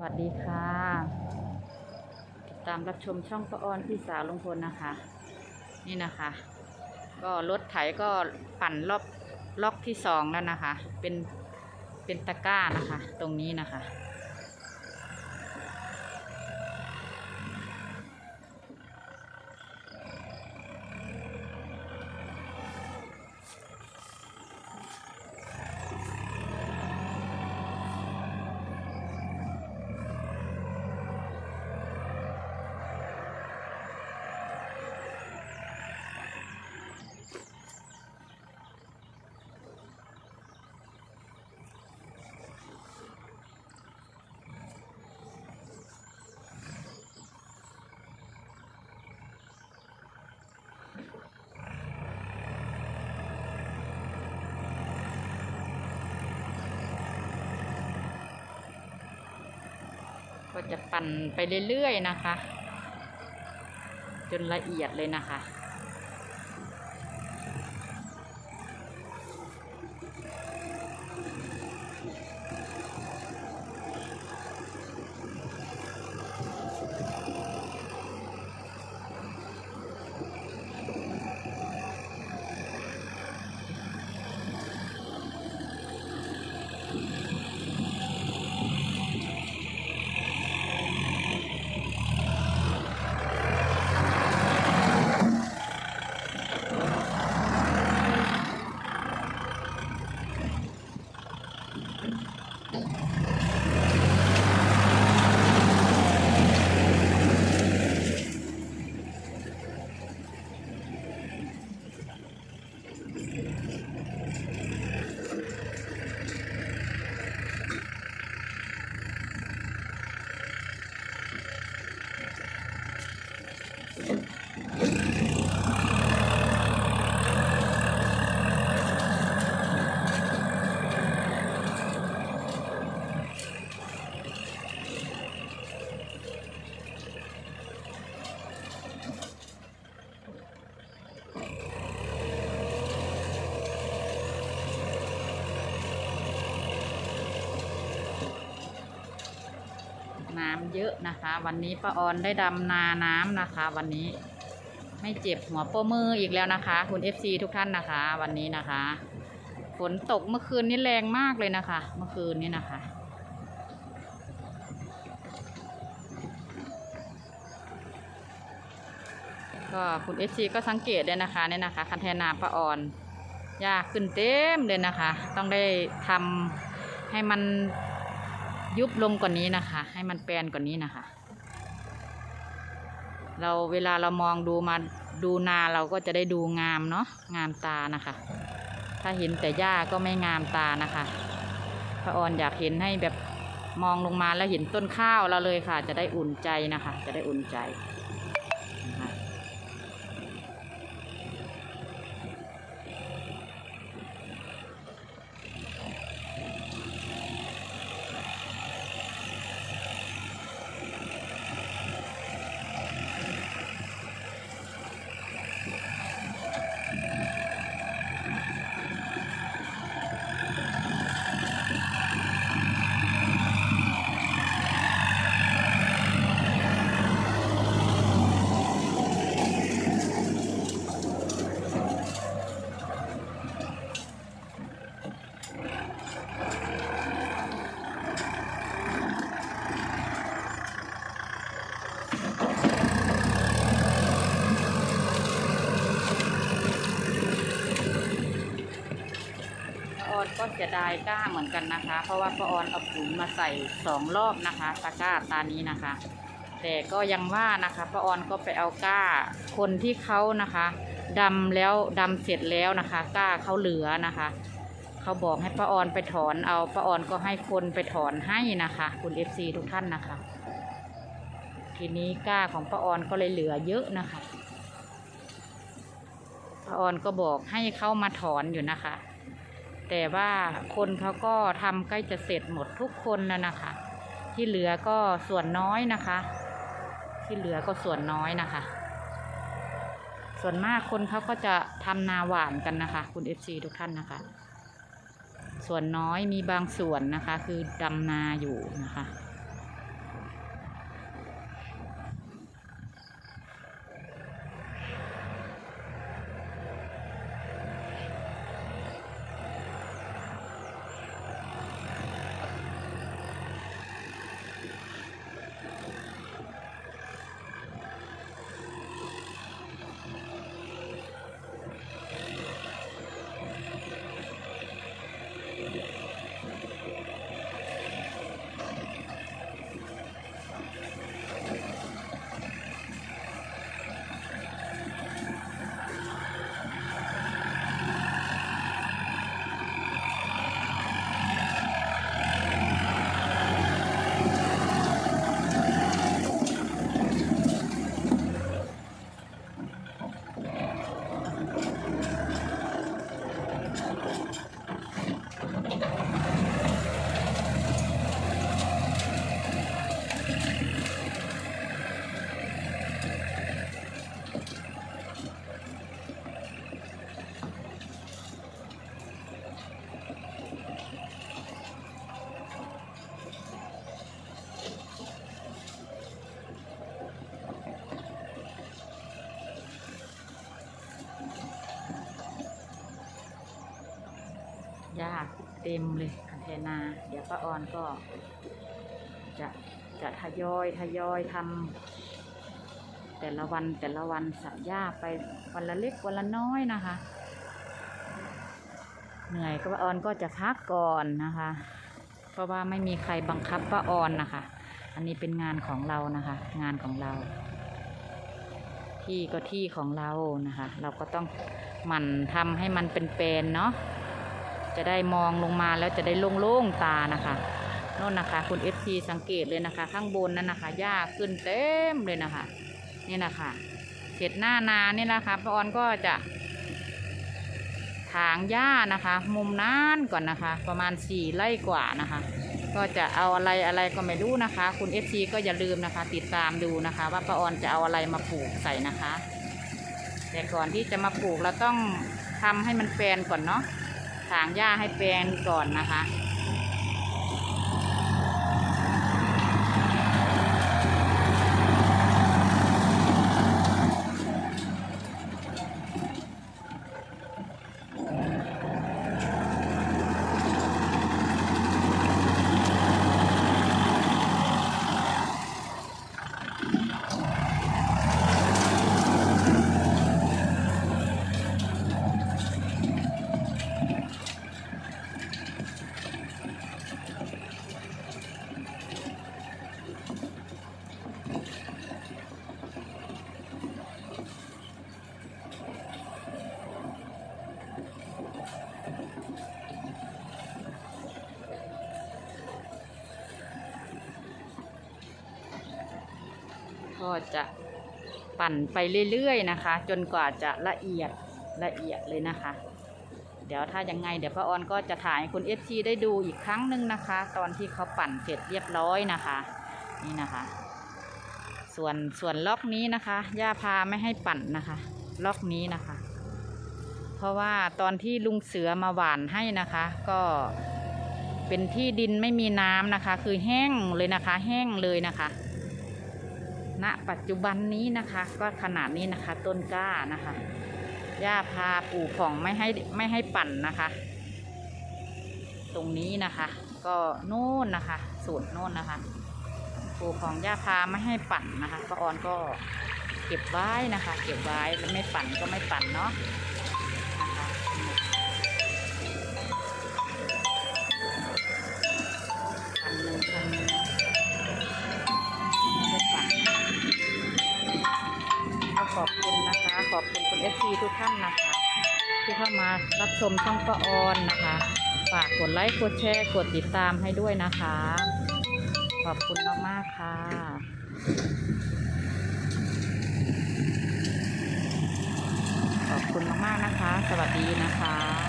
สวัสดีค่ะ ติดตามรับชมช่องประออนพี่สาวลุงพลนะคะ นี่นะคะ ก็รถไถก็ปั่นรอบล็อกที่สองแล้วนะคะ เป็นเป็นตะกร้านะคะ ตรงนี้นะคะ ก็จะปั่นไปเรื่อยๆนะคะ จนละเอียดเลยนะคะ น้ำเยอะนะคะ วันนี้ป้าออนได้ดำนาน้ำนะคะ วันนี้ไม่เจ็บหัวโป้มืออีกแล้วนะคะ คุณ FC ทุกท่านนะคะ วันนี้นะคะ ฝนตกเมื่อคืนนี้แรงมากเลยนะคะ เมื่อคืนนี้นะคะก็คุณ FC ก็สังเกตได้นะคะเนี่ยนะคะ คันแทนาป้าออนยากขึ้นเต็มเลยนะคะ ต้องได้ทำให้มัน ยุบลงกว่านี้นะคะ ให้มันแปลนกว่านี้นะคะ เราเวลาเรามองดูมาดูนาเราก็จะได้ดูงามเนาะงามตานะคะ ถ้าเห็นแต่หญ้าก็ไม่งามตานะคะพระออนอยากเห็นให้แบบมองลงมาแล้วเห็นต้นข้าวเราเลยค่ะ จะได้อุ่นใจนะคะ จะได้อุ่นใจ จะได้กล้าเหมือนกันนะคะ เพราะว่าป้าออนเอาปุ๋ยมาใส่สองรอบนะคะตะกร้าตานี้นะคะ แต่ก็ยังว่านะคะป้าออนก็ไปเอาก้าคนที่เขานะคะดำแล้วดำเสร็จแล้วนะคะ ก้าเขาเหลือนะคะเขาบอกให้ป้าออนไปถอนเอาป้าออนก็ให้คนไปถอนให้นะคะ คุณเอฟซีทุกท่านนะคะ ทีนี้ก้าของป้าออนก็เลยเหลือเยอะนะคะป้าออนก็บอกให้เขามาถอนอยู่นะคะ แต่ว่าคนเขาก็ทำใกล้จะเสร็จหมดทุกคนแล้วนะคะ ที่เหลือก็ส่วนน้อยนะคะ ที่เหลือก็ส่วนน้อยนะคะ ส่วนมากคนเขาก็จะทำนาหวานกันนะคะ คุณเอฟซีทุกท่านนะคะ ส่วนน้อยมีบางส่วนนะคะ คือดำนาอยู่นะคะ หญ้าเต็มเลยคันเทนา เดี๋ยวป้าออนก็จะจะทยอยทยอยทำแต่ละวันแต่ละวันสับหญ้าไปวันละเล็กวันละน้อยนะคะ เหนื่อยก็ป้าออนก็จะพักก่อนนะคะ เพราะว่าไม่มีใครบังคับป้าออนนะคะ อันนี้เป็นงานของเรานะคะ งานของเรา ที่ก็ที่ของเรานะคะ เราก็ต้องหมั่นทำให้มันเป็นเปนเนาะ จะได้มองลงมาแล้วจะได้โล่งๆตานะคะโน่นนะคะคุณเอฟซีสังเกตเลยนะคะ ข้างบนนั้นนะคะหญ้าขึ้นเต็มเลยนะคะ นี่นะคะเสร็จหน้านานี่นะคะป้าออนก็จะ ถางหญ้านะคะ มุมนั้นก่อนนะคะ ประมาณสี่ไร่กว่านะคะ ก็จะเอาอะไรอะไรก็ไม่รู้นะคะ คุณเอฟซีก็อย่าลืมนะคะ ติดตามดูนะคะ ว่าป้าออนจะเอาอะไรมาปลูกใส่นะคะ แต่ก่อนที่จะมาปลูกเราต้องทำให้มันแปลนก่อนเนาะ ถางหญ้าให้แปลงก่อนนะคะ ก็จะปั่นไปเรื่อยๆนะคะ จนกว่าจะละเอียดละเอียดเลยนะคะ เดี๋ยวถ้ายังไงเดี๋ยวป้าออนก็จะถ่ายคุณเอฟซีได้ดูอีกครั้งหนึ่งนะคะ ตอนที่เขาปั่นเสร็จเรียบร้อยนะคะ นี่นะคะ ส่วนส่วนล็อกนี้นะคะย่าพาไม่ให้ปั่นนะคะ ล็อกนี้นะคะ เพราะว่าตอนที่ลุงเสือมาหว่านให้นะคะ ก็เป็นที่ดินไม่มีน้ำนะคะ คือแห้งเลยนะคะ แห้งเลยนะคะ ณปัจจุบันนี้นะคะ ก็ขนาดนี้นะคะ ต้นกล้านะคะย่าพาปู่ของไม่ให้ไม่ให้ปั่นนะคะ ตรงนี้นะคะ ก็โน่นนะคะสูตรโน่นนะคะปู่ของย่าพาไม่ให้ปั่นนะคะป้าออนก็เก็บไว้นะคะ เก็บไว้แล้วไม่ปั่นก็ไม่ปั่นเนาะ เอฟซีทุกท่านนะคะ ที่เข้ามารับชมช่องป้าออนนะคะ ฝากกดไลค์กดแชร์กดติดตามให้ด้วยนะคะ ขอบคุณมากๆค่ะขอบคุณมากๆนะคะ สวัสดีนะคะ